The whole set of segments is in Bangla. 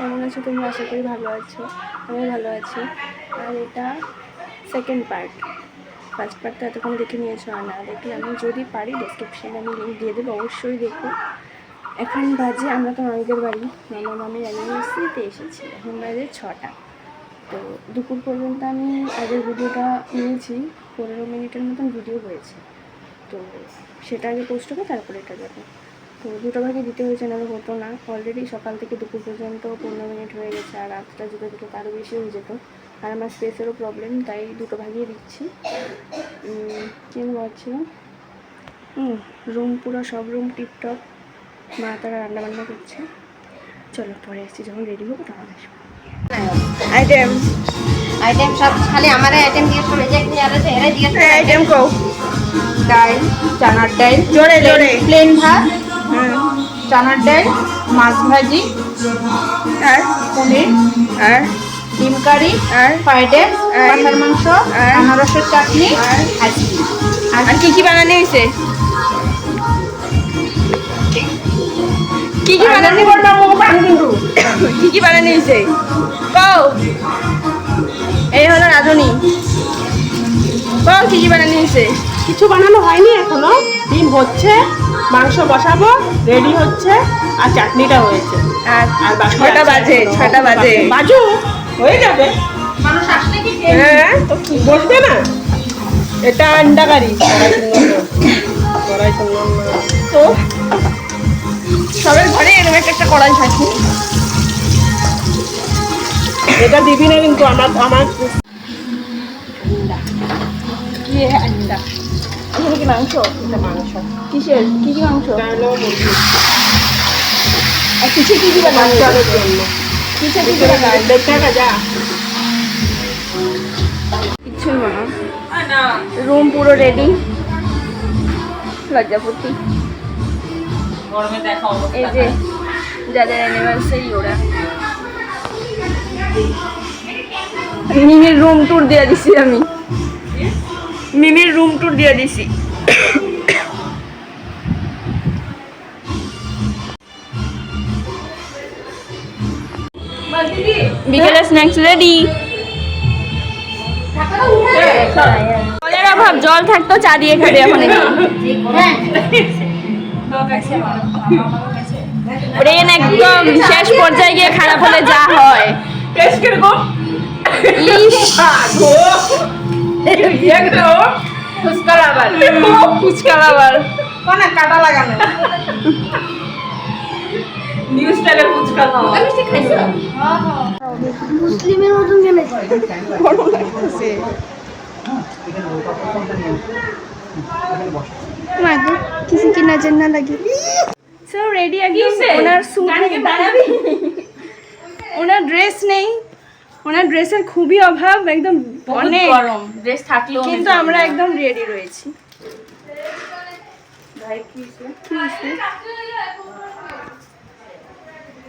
কেমন আছো তোমরা? আশা করি ভালো আছো। আমি ভালো আছি। আর এটা সেকেন্ড পার্ট ফার্স্ট পার্ট তো এতক্ষণ দেখে নিয়েছো, আর না দেখলে আমি যদি পারি ডিসক্রিপশানে আমি লিঙ্ক দিয়ে দেবো, অবশ্যই দেখো এখন বাজে, আমরা তো মামিদের বাড়ি। মামা মামির অ্যানিভার্সারিতে এসেছি। এখন বাজে ছটা। তো দুপুর পর্যন্ত আমি আগের ভিডিওটা নিয়েছি। পনেরো মিনিটের মতন ভিডিও হয়েছে। তো সেটা আগে পোস্ট হবে, তারপরে এটা যাবে তো দুটো ভাগে দিতে হয়েছে নাহলে হতো না। অলরেডি সকাল থেকে দুপুর পর্যন্ত পনেরো মিনিট হয়ে গেছে আর রাতটা যদি দিতে তারও বেশি হয়ে যেত। আর আমার স্পেসেরও প্রবলেম তাই দুটো ভাগিয়ে দিচ্ছি। উম, কি হুম রুম পুরো সব রুম টিপটপ মা তারা রান্নাবান্না করছে। চলো পরে এসছি যখন রেডি হব তখন আসব। আইটেম আইটেম সব খালি আমার আইটেম দিয়ে শুনে যে কি আর আছে? এরা জিজ্ঞেস আইটেম কও। ডাল চানার ডাল জোরে জোরে। প্লেন ভাত চানার ডাল মাছ ভাজি আর পনির আর ডিম কারি আর ফ্রাইড রাইস আর- পাঠার মাংস আর- আনারসের চাটনি আর- কি কি বানানো হয়েছে? কি কি বানানো কিন্তু। কি কি বানানো হয়েছে? কও। এই হলো রাঁধুনি। কও কি কি বানানো হয়েছে? কিছু বানানো হয়নি এখনও। হচ্ছে মাংস বসাবো রেডি হচ্ছে আর চাটনিটা হয়েছে। আর ছটা বাজে ছটা বাজে। বাজু হয়ে যাবে। হ্যাঁ। তো কি বসবে না? এটা আন্ডা কারি তো সবার ঘরে এরকম একটা একটা কড়াই থাকে। এটা দিবি না কিন্তু আমার আমার আন্ডা। এখানে কি মাংস? এটা মাংস। কিসের? কি কি মাংস? হলো মুরগি। আর কিসে কি বানানো বাচ্চাদের জন্য। কিসে কি দেখতে যা কিচ্ছুই না। রুম পুরো রেডি লজ্জাপতি এই যে যাদের অ্যানিভার্সারি ওরা। মিমির রুম ট্যুর দিয়ে দিছি আমি। মিমির রুম ট্যুর দিয়ে দিছি। বিকেলে স্ন্যাক্স রেডি জলের অভাব জল থাকতো চা দিয়ে খাবে এখন ব্রেন একদম শেষ পর্যায়ে গিয়ে খারাপ হলে যা হয়। টেস্ট কীরকম ইস ফুচকা লাভার ফুচকা লাভার মানে কাটা লাগানো নিউ স্টাইলের ফুচকা খাওয়া মুসলিমের মতন কেন গরম লাগতেছে। রেডি একদম ওনার স্যুট ওনার ড্রেস নেই। ওনার ড্রেসের খুবই অভাব একদম অনেক। গরম ড্রেস থাকলেও কিন্তু আমরা একদম রেডি রয়েছি।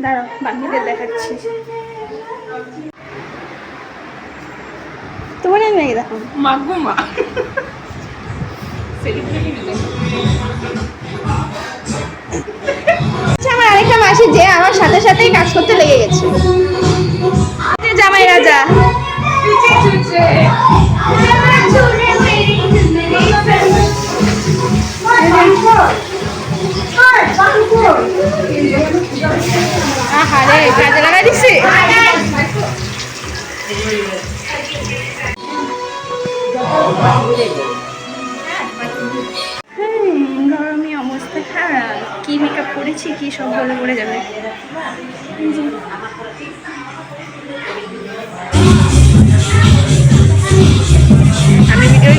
দাঁড়াও বাকিদের দেখাচ্ছি। তোমার মেয়ে দেখো। মাগো মা। আচ্ছা আমার আরেকটা মাসি যে আমার সাথে সাথেই কাজ করতে লেগে গেছে। জামাই রাজা। আহারে কাজে লাগাই দিছে। অবস্থা মেকআপ করেছি কি সব বলে পড়ে যাবে।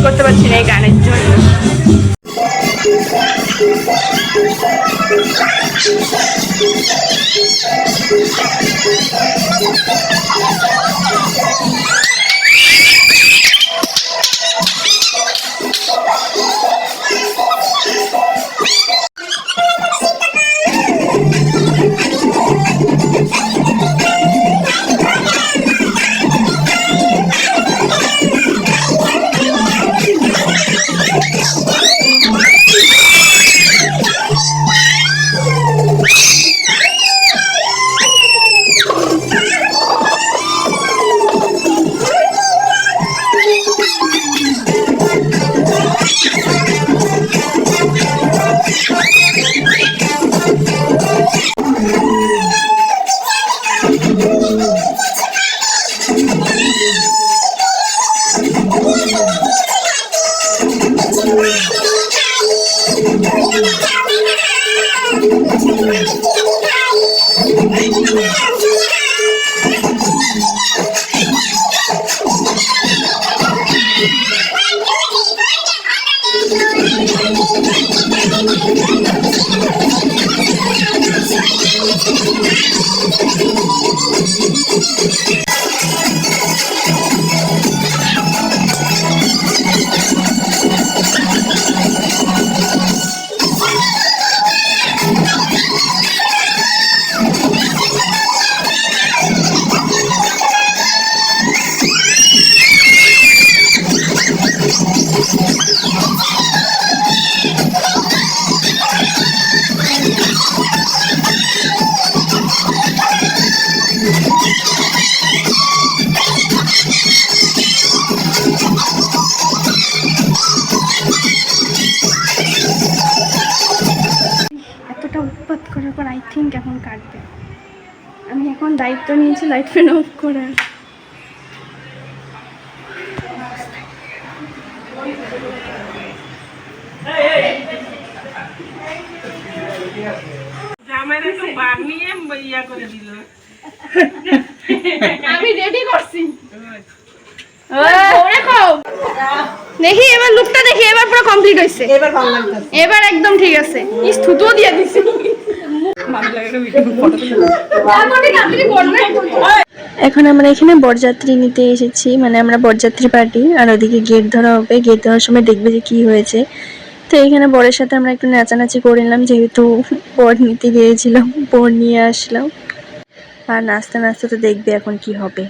করতে পারছি না এই গানের জন্য। পর আই থিঙ্ক এখন কাটবে। আমি এখন দায়িত্ব নিয়েছি লাইট ফ্যান অফ করার। আমি রেডি করছি। দেখি এবার লুকটা দেখি এবার পুরো কমপ্লিট হয়েছে এবার ভালো লাগতো এবার একদম ঠিক আছে। স্তুতিও দিয়ে দিছি। এখন আমরা এখানে বরযাত্রী নিতে এসেছি মানে আমরা বরযাত্রী পার্টি আর ওদিকে গেট ধরা হবে। গেট ধরার সময় দেখবে যে কি হয়েছে। তো এখানে বরের সাথে আমরা একটু নাচানাচি করে নিলাম যেহেতু বর নিতে গিয়েছিলাম বর নিয়ে আসলাম। আর নাচতে নাচতে তো দেখবে এখন কি হবে।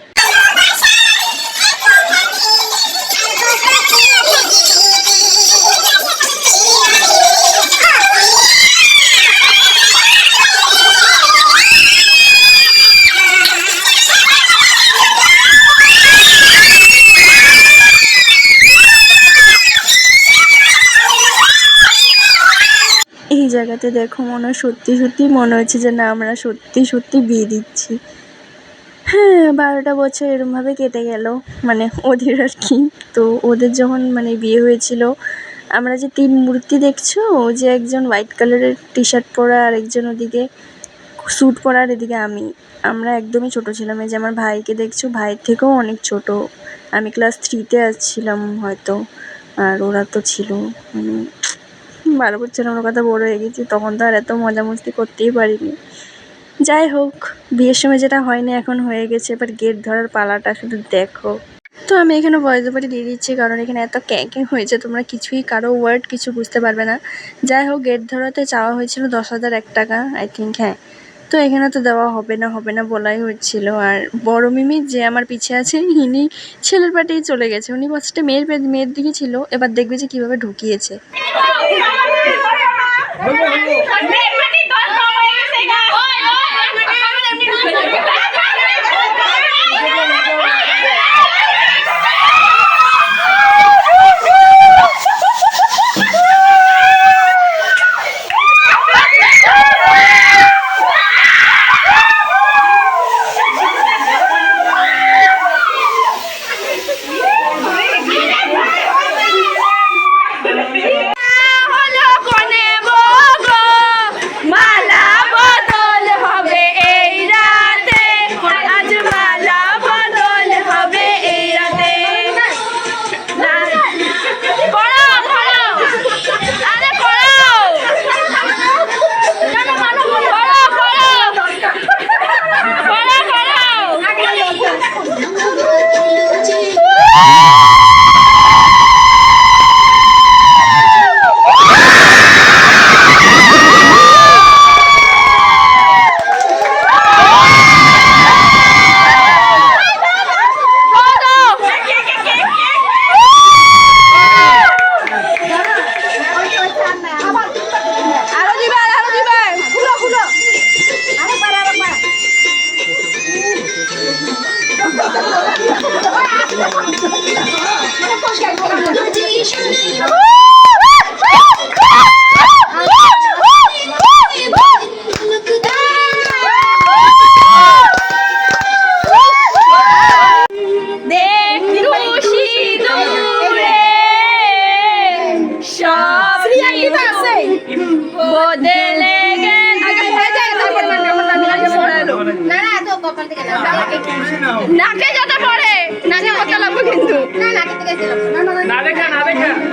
জায়গাতে দেখো মনে সত্যি সত্যি মনে হচ্ছে যে না, আমরা সত্যি সত্যি বিয়ে দিচ্ছি। হ্যাঁ বারোটা বছর এরমভাবে কেটে গেল। মানে ওদের আর কি। তো ওদের যখন মানে বিয়ে হয়েছিল, আমরা যে তিন মূর্তি দেখছ যে একজন হোয়াইট কালারের টি শার্ট পরা আর একজন ওদিকে স্যুট পরা আর এদিকে আমি। আমরা একদমই ছোট ছিলাম। এই যে আমার ভাইকে দেখছ, ভাইয়ের থেকেও অনেক ছোট। আমি ক্লাস থ্রিতে আসছিলাম হয়তো, আর ওরা তো ছিল। মানে বারো বছর আমার কথা বড় হয়ে গেছি তখন তো আর এত মজা মস্তি করতেই পারিনি। যাই হোক, বিয়ের সময় যেটা হয়নি এখন হয়ে গেছে, এবার গেট ধরার পালাটা শুধু দেখো। তো আমি এখানে বয়স বাড়ি দিয়ে দিচ্ছি, কারণ এখানে এত ক্যাঁ ক্যাঁ হয়েছে, তোমরা কিছুই, কারও ওয়ার্ড কিছু বুঝতে পারবে না। যাই হোক, গেট ধরাতে চাওয়া হয়েছিল দশ হাজার এক টাকা আই থিঙ্ক হ্যাঁ। তো এখানে তো দেওয়া হবে না হবে না বলাই হচ্ছিল। আর বড় মিমি যে আমার পিছিয়ে আছে, ইনি ছেলের পাটেই চলে গেছে। উনি ফার্স্টে মেয়ের মেয়ের দিকে ছিল, এবার দেখবে যে কীভাবে ঢুকিয়েছে। দেখা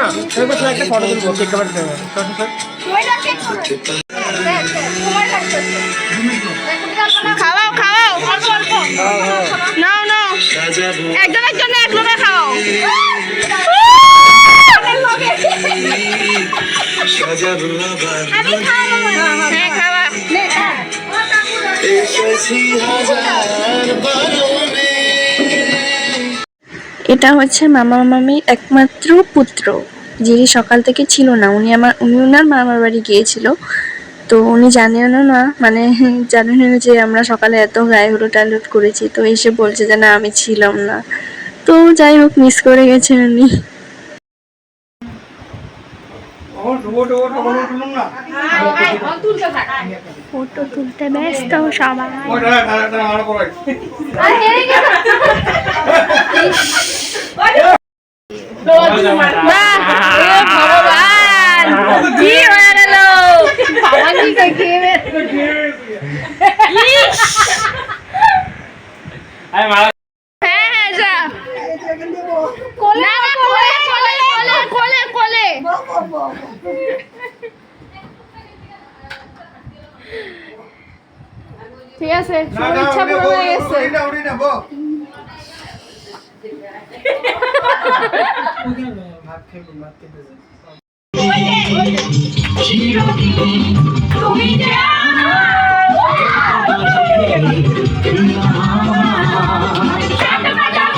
না একটা ফটো তুলবো খাওয়াও খাওয়াও। অল্প অল্প নাও নাও। একজনের জন্য এক লোকে খাওয়াও। হ্যাঁ, খাওয়া। এটা হচ্ছে মামা মামির একমাত্র পুত্র যিনি সকাল থেকে ছিল না। উনি আমার উনি ওনার মামার বাড়ি গিয়েছিল। তো উনি জানেন না মানে জানেন না যে আমরা সকালে এত গায়ে হলুদ টালুদ করেছি। তো এসে বলছে যে না আমি ছিলাম না। তো যাই হোক মিস করে গেছেন উনি। ফটো তুলতে ব্যস্ত সবাই। ভগবান কি হয়ে গেল আরে মারা হ্যাঁ হ্যাঁ যা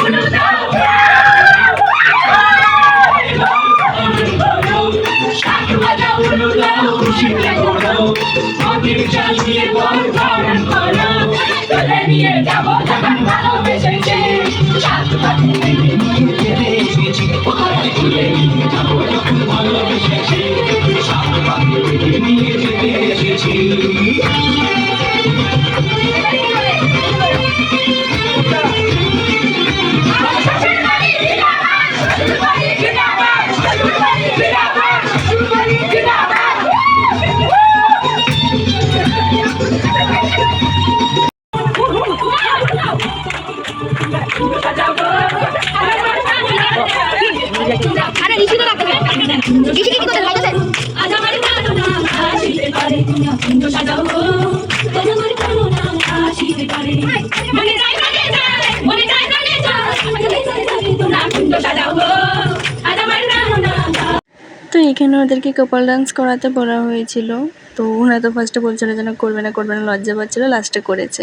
কোলে কোলে কোলে কোলে কোলে নিয়ে যেতে সবার এখানে ওদেরকে কপাল ডান্স করাতে বলা হয়েছিল। তো ওরা তো ফার্স্টে বলছিল যেন করবে না করবে না, লজ্জা পাচ্ছিল লাস্টে করেছে।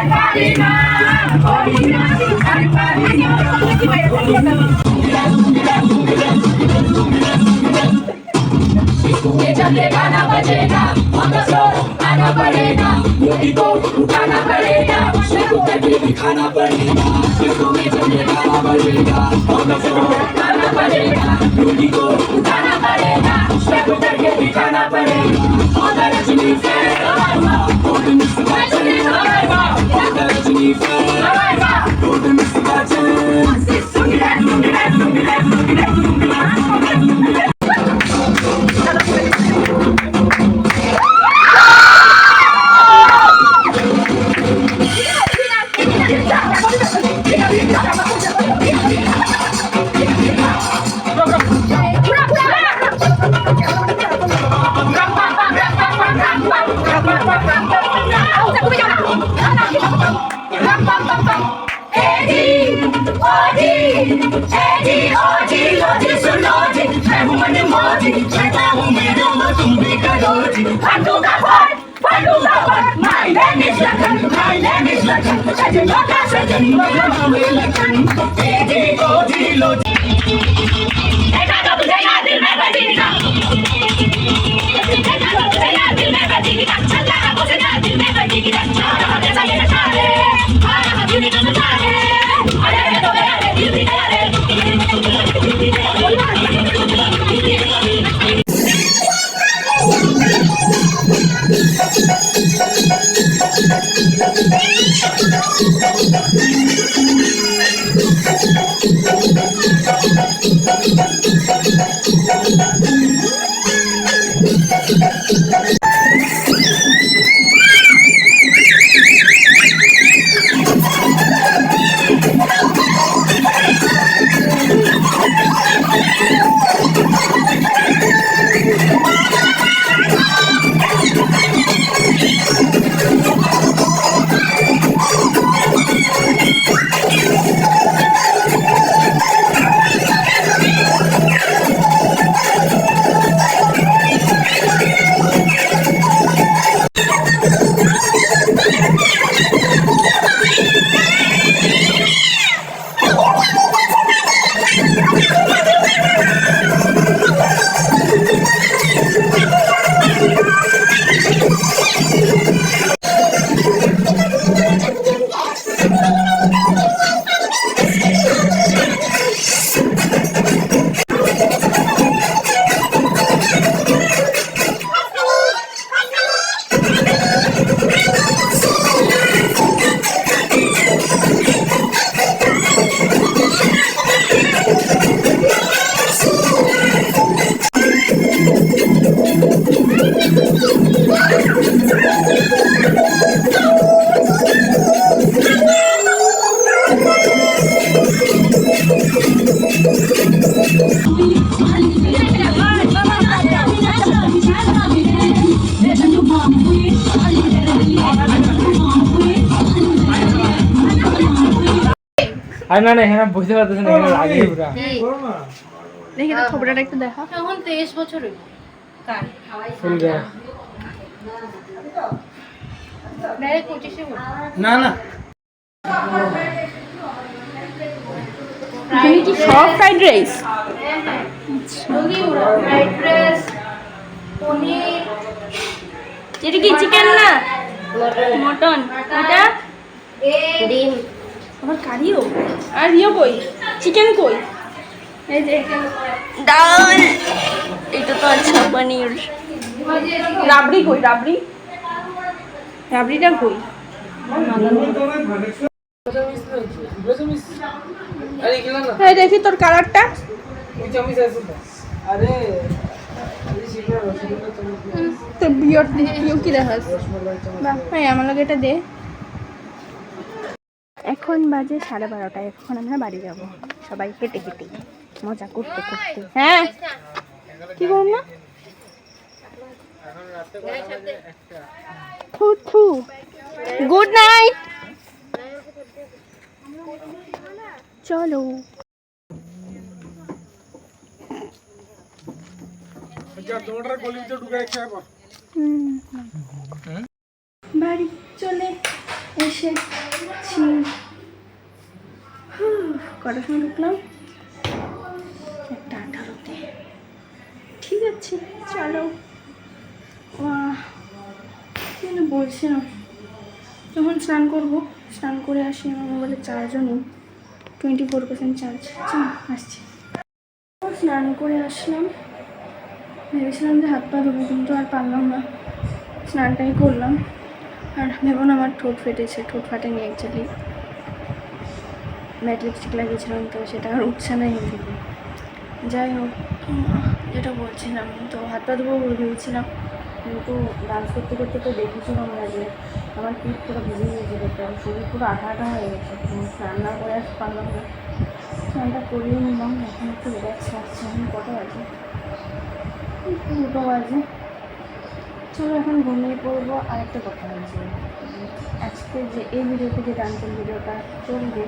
गाना बजेगा हमारा शोर आना पड़ेगा योगी को उठाना पड़ेगा उसने को करके दिखाना पड़ेगा फिर में चले गाना पड़ेगा पड़ेगा पड़ेगा Don't miss the button. Look at that, look at that, look at that, look at that, look at that. जी ओ जी लो जी सुनो जी मैं हूँ मन मोजी कहता हूँ मेरे वो तुम भी करो जी फंडू का फन फंडू का fun my name is Lakhan my name is Lakhan सजनों का सजन मेरा नाम है लखन ए जी ओ जी लो जी ऐसा कब गया दिल में बजेगा ऐसा कब गया दिल में बजेगा चला कब गया दिल में बजेगा चला कब गया दिल में बजेगा না না এখানে বুঝতে পারতেছেন এখানে লাগে পুরা দেখি তো খবরটা একটু দেখা। তখন তেইশ বছর হইল। কার? ফুল না না। এখানে কি সব fried rice fried rice paneer. এটা কি চিকেন না? মটন। এটা ডিম। আবার কারিও আর ইয়ে কই? চিকেন কই? এই যে ডাল। এটা তো আচ্ছা পনির। রাবড়ি কই রাবড়ি? রাবড়িটা কই? এই দেখি তোর কালারটা। আছে তোর বিয়র বিয় কি দেখাস? ভাই আমার লগে এটা দে। এখন বাজে সাড়ে বারোটা, এখন আমরা বাড়ি যাব। সবাই হেঁটে হেঁটে, মজা করতে করতে। হ্যাঁ? কি করুন না গুড নাইট। চলো। বাড়ি চলে এসেছি। কটার সময় ঢুকলাম? একটা আঠারোতে। ঠিক আছে, চলো। যেন বলছিলাম। যখন স্নান করব, স্নান করে আসি, আমার মোবাইলে চার্জও নেই। টোয়েন্টি ফোর পার্সেন্ট চার্জ আসছে। স্নান করে আসলাম। ভেবেছিলাম যে হাত পা ধোবো, কিন্তু আর পারলাম না। স্নানটাই করলাম। আর ভেবো না, আমার ঠোঁট ফেটেছে। ঠোঁট ফাটেনি অ্যাকচুয়ালি ম্যাট লিপস্টিক লাগিয়েছিলাম, তো সেটা আর উঠছে না এমনি যাই হোক, যেটা বলছিলাম, তো হাত পা ধোবো ভেবেছিলাম কিন্তু ডান্স করতে করতে তো দেখেছ তোমরা যে আমার পিঠ পুরো ভিজে গিয়েছে দেখতে শরীর পুরো আঠা আঠা হয়ে গেছে। তো স্নান না করে আসতে পারলাম না। স্নানটা করিয়ে নিলাম, এখন একটু রিল্যাক্স লাগছে এখন কটা বাজে? দুটো বাজে। চলো এখন ঘুমিয়ে পড়ব আর একটা কথা হয়েছে আজকে যে এই ভিডিওতে যে ডান্সের ভিডিওটা চলবে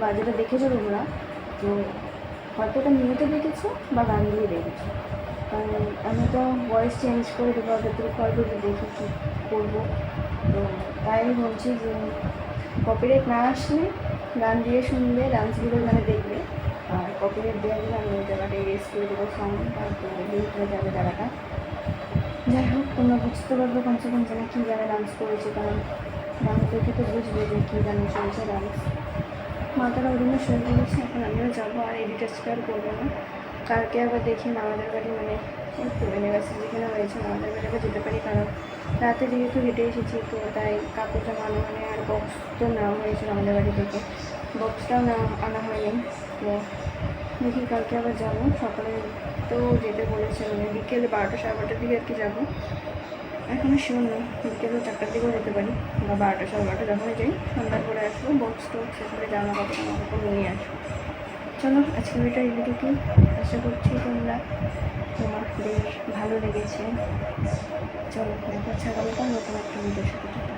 বা যেটা দেখেছ তোমরা, তো হয়তো এটা মিউটে দেখেছ বা গান দিয়ে দেখেছ। কারণ আমি তো ভয়েস চেঞ্জ করে দেবো কল করে দেখি কী করব, তো তাই বলছি যে কপিরাইট না আসলে গান দিয়ে শুনবে ডান্স ভিডিও গানে দেখবে। আর কপিরাইট দেওয়া গেলে আমি ওই জায়গাটা এরেস করে দেবো সং তারপরে লিঙ্ক হয়ে যাবে জায়গাটা তোমরা বুঝতে পারবে কমসে কম যেন কী গানে ডান্স করেছে কারণ গান দেখে তো বুঝবে যে কী গানে চলছে ডান্স মাতারা ওই জন্য শুরু করেছে, এখন আমিও যাব, আর এডিটার স্টার করব না। কালকে আবার দেখি মামাদের বাড়ি মানে ইউনিভার্সিটি যেখানে হয়েছে আমাদের বাড়ি আবার যেতে পারি কারণ রাতে যেহেতু হেঁটে এসেছি, তো তাই কাপড় জামা মানে আর বক্স তো নেওয়া হয়েছিল আমাদের বাড়ি থেকে। বক্সটাও না আনা হয়নি। তো দেখি কালকে আবার যাব, সকালে তো যেতে বলেছে মানে বিকেলে বারোটা সাড়ে বারোটার দিকে আর কি যাব। এখনও শিওর না, বিকেলে চারটার দিকেও যেতে পারি বা বারোটা সাড়ে বারোটা যখনই যাই, সন্ধ্যার করে আসব বক্স টক্স এসবে জামা কাপড় জামা কাপড় নিয়ে আসব। চলো আজকে ভিডিওটা এইটুকু আশা করছি তোমরা তোমাদের ভালো লেগেছে। চলো, দেখা হচ্ছে আগামীকাল নতুন একটা ভিডিওর সাথে।